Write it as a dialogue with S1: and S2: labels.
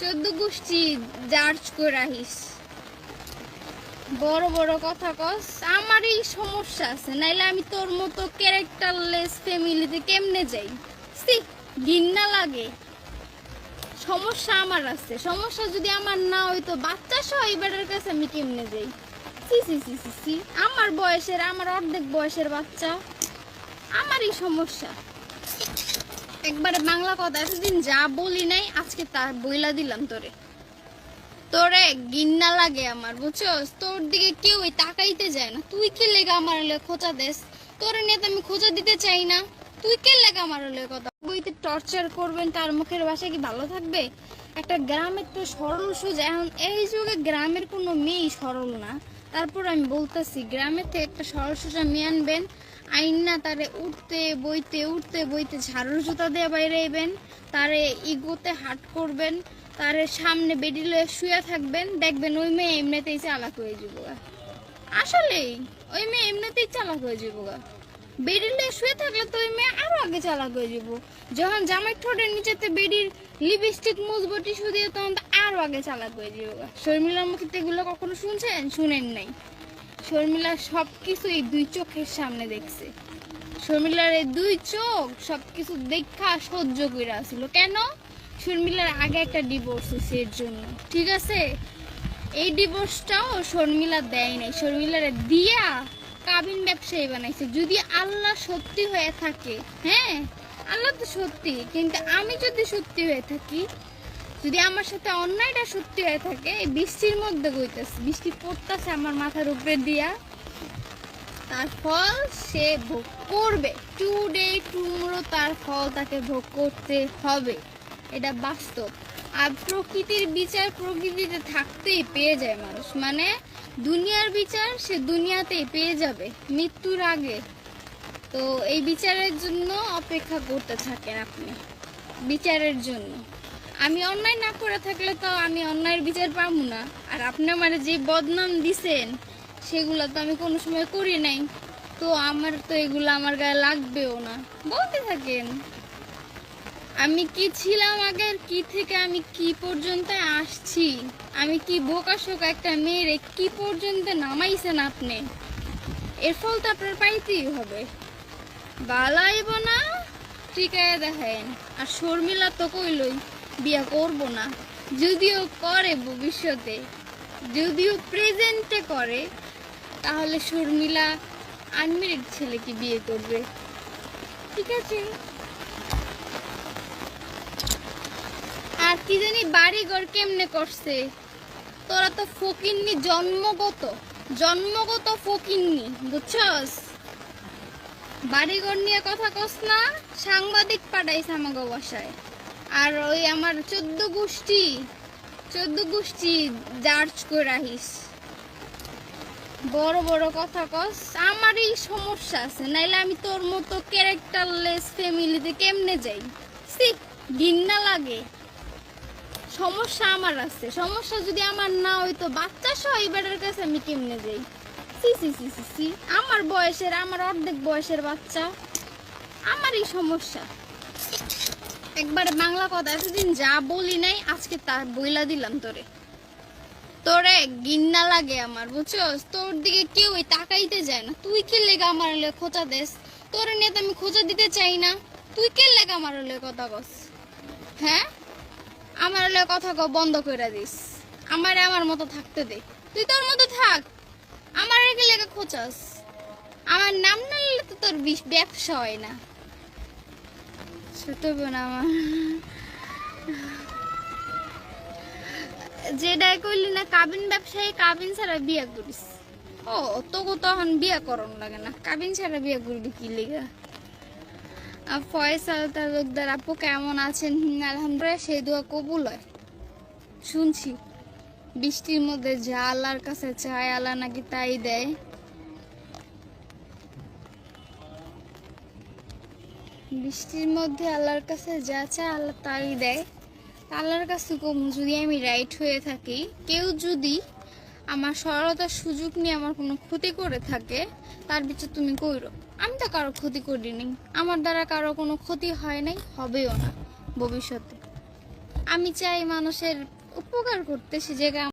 S1: চোদ্দ গোষ্ঠী জার্জ করে রাখিস বড় বড় কথা কস আমারই সমস্যা আছে, নাইলে আমি তোর মতো ক্যারেক্টারলেস ফ্যামিলিতে কেমনে যাই? ঘিন্না লাগে। সমস্যা আমার আছে, সমস্যা যদি আমার না হইতো, বাচ্চা সহ এবারের কাছে আমি কেমনে যাই? সি সি সি সি সি আমার বয়সের, আমার অর্ধেক বয়সের বাচ্চা, আমারই সমস্যা। একবারে বাংলা কথা, এতদিন যা বলি নাই, আজকে তা বইলা দিলাম তোরে। তোরে গিন্না লাগে আমার বুঝছস তোর দিকে কেউ তাকাইতে যায় না। তুই কে লেগে আমার খোঁচা দেস? তোর নিয়ে আমি খোঁচা দিতে চাই না। তুই কে লেগে আমার কথা? বইতে টর্চার করবেন, তার মুখের ভাষা কি ভালো থাকবে? একটা গ্রামের তো সরল সোজা, এখন এই যুগে গ্রামের কোনো মেয়েই সরল না। তারপর আমি বলতেছি গ্রামের থেকে একটা সরল সোজা মেয়ে আনবেন আইন না তারে উঠতে, বইতে উঠতে, বইতে ঝাড়ুর জুতা দিয়ে বাইরে আইবেন, তারে ইগোতে হাট করবেন, তারে সামনে বেডি লয়ে শুয়ে থাকবেন, দেখবেন ওই মেয়ে এমনিতেই চালাক হয়ে যাব। আসলেই ওই মেয়ে এমনিতেই চালাক হয়ে যাব গা। বেডি লয়ে শুয়ে থাকলে তো ওই মেয়ে আরও আগে চালাক হয়ে যাব যখন জামাই ঠোঁটের নিচেতে বেডির লিপস্টিক মুজবো টিস্যু দিয়ে তখন তো আরও আগে চালাক হয়ে যাব। শর্মিলার মুখে এগুলো কখনো শুনছেন শুনেন নাই শর্মিলা সব কিছু এই দুই চোখের সামনে দেখছে। শর্মিলার এই দুই চোখ সবকিছু দেখা সহ্য করে আসছিল। কেন? শর্মিলার আগে একটা ডিভোর্স হয়েছে এর জন্য। ঠিক আছে? এই ডিভোর্সটাও শর্মিলা দেয় নাই। শর্মিলার দিয়া কাবিন ব্যবসায়ী বানাইছে। যদি আল্লাহ সত্যি হয়ে থাকে হ্যাঁ? আল্লাহ তো সত্যি। কিন্তু আমি যদি সত্যি হয়ে থাকি যদি আমার সাথে অন্যায়টা সত্যি হয়ে থাকে, এই বৃষ্টির মধ্যে গইতেছে বৃষ্টি পড়তেছে আমার মাথার উপরে দিয়া, তার ফল সে ভোগ করবে। টু টুডে টুমরো তার ফল তাকে ভোগ করতে হবে। এটা বাস্তব। আর প্রকৃতির বিচার প্রকৃতিতে থাকতেই পেয়ে যায় মানুষ। মানে দুনিয়ার বিচার সে দুনিয়াতেই পেয়ে যাবে, মৃত্যুর আগে। তো এই বিচারের জন্য অপেক্ষা করতে থাকেন আপনি, বিচারের জন্য। আমি অন্যায় না করে থাকলে তো আমি অন্যায়ের বিচার পাবো না। আর আপনি আমার যে বদনাম দিছেন, সেগুলো তো আমি কোনো সময় করি নাই। তো আমার তো এগুলো আমার গায়ে লাগবেও না। বলতে থাকেন, আমি কি ছিলাম আগে কি থেকে আমি কি পর্যন্ত আসছি? আমি কি বোকা শোকা একটা মেয়েরে কি পর্যন্ত নামাইছেন আপনি? এর ফল তো আপনার পাইতেই হবে। বালাইব না, টিকায় দেখেন আর শর্মিলা তো কইলই বিয়া করব না। যদিও করে ভবিষ্যতে, যদিও প্রেজেন্টে করে, তাহলে শর্মিলা আনমেরিড ছেলেকে বিয়ে করবে। ঠিক আছে? আর কি জানি বাড়ি ঘর কেমনে করছে? তোরা তো ফকিন্নি জন্মগত জন্মগত ফকিন্নি, বুঝছস? বাড়িঘর নিয়ে কথা কস না, সাংবাদিক পাঠাইছে আমাকে বাসায়। আর ওই আমার চোদ্দ গোষ্ঠী চোদ্দ গোষ্ঠী জার্জ করে আহিস। বড় বড় কথা কস, আমারই সমস্যা আছে, নাইলে আমি তোর মতো ক্যারেক্টারলেস ফ্যামিলিতে কেমনে যাই? সি ঘিন্না লাগে। সমস্যা আমার আছে, সমস্যা যদি আমার না হইতো, বাচ্চা সহ এবারের কাছে আমি কেমনে যাই? সি সি সি সি সি আমার বয়সের, আমার অর্ধেক বয়সের বাচ্চা, আমারই সমস্যা। একবারে বাংলা কথা, এতদিন যা বলি নাই, আজকে তা বইলা দিলাম তোরে। তোরে গিন্না লাগে আমার, বুঝছস? তোর দিকে কেউ তাকাইতে যায় না। তুই কে লেগে আমার খোঁচা দেস? তোর নিয়ে তো আমি খোঁচা দিতে চাই না। তুই কে লেগে আমার কথা কস? হ্যাঁ? আমার কথা ক বন্ধ করে দিস। আমারে আমার মতো থাকতে দে। তুই তোর মতো থাক। আমার লেগে খোঁচাস? আমার নাম না তো তোর ব্যবসা হয় না। ছোট বোন আমার। যেটাই কইলি না কাবিন ব্যবসায়ী কাবিন ছাড়া বিয়ে করিস। ও তোকে তখন বিয়ে করন লাগে না। কাবিন ছাড়া বিয়ে করবি কি লিগা? ফয়সাল তালুকদার আপু কেমন আছেন? হুম, আলহামদুলিল্লাহ সেই দোয়া কবুল হয়। শুনছি। বৃষ্টির মধ্যে যা আল্লাহর কাছে চায় আল্লাহ নাকি তাই দেয়। বৃষ্টির মধ্যে আল্লাহর কাছে যা চায় আল্লাহ তাই দেয়। আল্লাহর কাছে কম যদি আমি রাইট হয়ে থাকি, কেউ যদি আমার সরলতার সুযোগ নিয়ে আমার কোনো ক্ষতি করে থাকে, তার বিচার তুমি কইরো আমি তো কারও ক্ষতি করিনি। আমার দ্বারা কারও কোনো ক্ষতি হয় নাই, হবেও না ভবিষ্যতে। আমি চাই মানুষের উপকার করতে সে জায়গায়